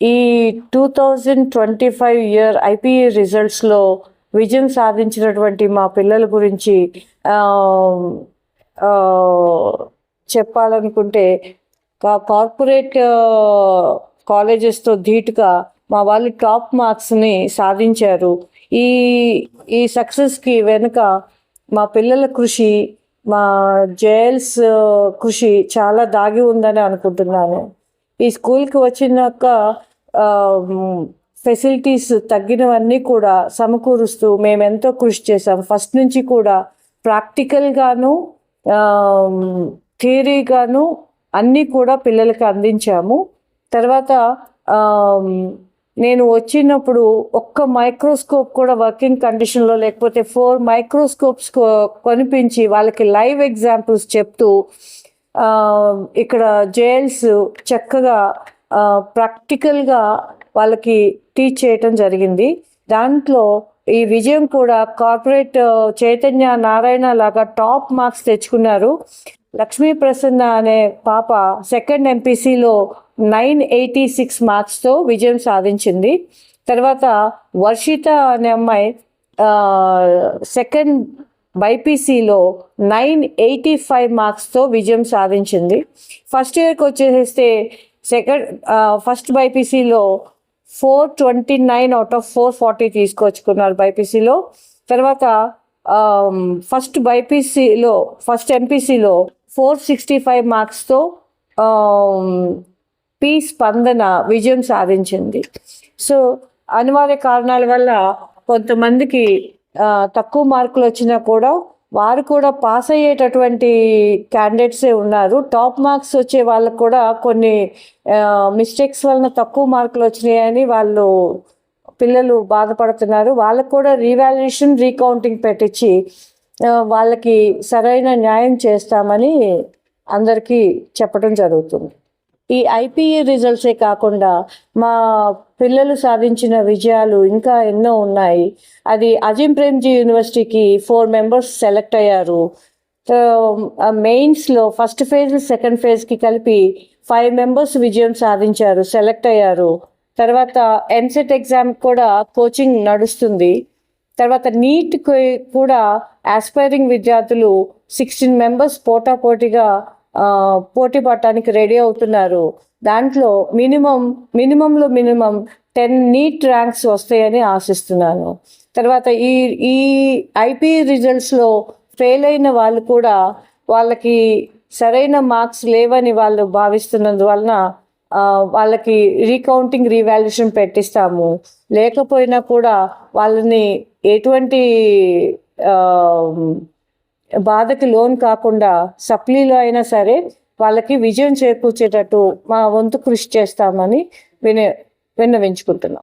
ఈ two thousand twenty five year IPA రిజల్ట్స్లో విజయం సాధించినటువంటి మా పిల్లల గురించి చెప్పాలనుకుంటే కార్పొరేట్ కాలేజెస్తో ధీటుగా మా వాళ్ళు టాప్ మార్క్స్ని సాధించారు. ఈ ఈ సక్సెస్కి వెనుక మా పిల్లల కృషి మా జేఎల్స్ కృషి చాలా దాగి ఉందని అనుకుంటున్నాను. ఈ స్కూల్కి వచ్చినాక ఫెసిలిటీస్ తగ్గినవన్నీ కూడా సమకూరుస్తూ మేము ఎంతో కృషి చేసాం ఫస్ట్ నుంచి కూడా ప్రాక్టికల్గాను థియరీగాను అన్నీ కూడా పిల్లలకి అందించాము. తర్వాత నేను వచ్చినప్పుడు ఒక్క మైక్రోస్కోప్ కూడా వర్కింగ్ కండిషన్లో లేకపోతే ఫోర్ మైక్రోస్కోప్స్ కొనిపించి వాళ్ళకి లైవ్ ఎగ్జాంపుల్స్ చెప్తూ ఇక్కడ జైల్స్ చక్కగా ప్రాక్టికల్గా వాళ్ళకి టీచ్ చేయటం జరిగింది. దాంట్లో ఈ విజయం కూడా కార్పొరేట్ చైతన్య నారాయణ లాగా టాప్ మార్క్స్ తెచ్చుకున్నారు. లక్ష్మీ ప్రసన్న అనే పాప సెకండ్ ఎంపీసీలో నైన్ ఎయిటీ సిక్స్ మార్క్స్తో విజయం సాధించింది. తర్వాత వర్షిత అనే అమ్మాయి సెకండ్ బైపీసీలో నైన్ ఎయిటీ ఫైవ్ మార్క్స్తో విజయం సాధించింది. ఫస్ట్ ఇయర్కి వచ్చేస్తే second first బైపీసీలో four twenty nine out of four forty తీసుకొచ్చుకున్నారు బైపీసీలో. తర్వాత ఫస్ట్ బైపీసీలో ఫస్ట్ ఎంపీసీలో ఫోర్ సిక్స్టీ ఫైవ్ మార్క్స్తో పి స్పందన విజయం సాధించింది. సో అనివార్య కారణాల వల్ల కొంతమందికి తక్కువ మార్కులు వచ్చినా కూడా వారు కూడా పాస్ అయ్యేటటువంటి క్యాండిడేట్సే ఉన్నారు. టాప్ మార్క్స్ వచ్చే వాళ్ళకు కూడా కొన్ని మిస్టేక్స్ వలన తక్కువ మార్కులు వచ్చినాయని వాళ్ళు పిల్లలు బాధపడుతున్నారు. వాళ్ళకు కూడా రీవాల్యుయేషన్ రీకౌంటింగ్ పెట్టించి వాళ్ళకి సరైన న్యాయం చేస్తామని అందరికీ చెప్పడం జరుగుతుంది. ఈ ఐపీఏ రిజల్ట్సే కాకుండా మా పిల్లలు సాధించిన విజయాలు ఇంకా ఎన్నో ఉన్నాయి. అది అజిం ప్రేమ్జీ యూనివర్సిటీకి ఫోర్ మెంబర్స్ సెలెక్ట్ అయ్యారు. మెయిన్స్లో ఫస్ట్ ఫేజ్ సెకండ్ ఫేజ్కి కలిపి ఫైవ్ మెంబర్స్ విజయం సాధించారు సెలెక్ట్ అయ్యారు. తర్వాత ఎంసెట్ ఎగ్జామ్ కూడా కోచింగ్ నడుస్తుంది. తర్వాత నీట్ కూడా ఆస్పైరింగ్ విద్యార్థులు సిక్స్టీన్ మెంబర్స్ పోటాపోటీగా పోటీ పడటానికి రెడీ అవుతున్నారు. దాంట్లో మినిమం మినిమంలో మినిమం టెన్ నీట్ ర్యాంక్స్ వస్తాయని ఆశిస్తున్నాను. తర్వాత ఈ ఈ ఐపీ రిజల్ట్స్లో ఫెయిల్ అయిన వాళ్ళు కూడా వాళ్ళకి సరైన మార్క్స్ లేవని వాళ్ళు భావిస్తున్నందువలన వాళ్ళకి రీకౌంటింగ్ రీవాల్యుయేషన్ పెట్టిస్తాము. లేకపోయినా కూడా వాళ్ళని ఎటువంటి బాధకి లోన్ కాకుండా సప్లీలో అయినా సరే వాళ్ళకి విజయం చేకూర్చేటట్టు మా వంతు కృషి చేస్తామని విన విన్నవించుకుంటున్నాం.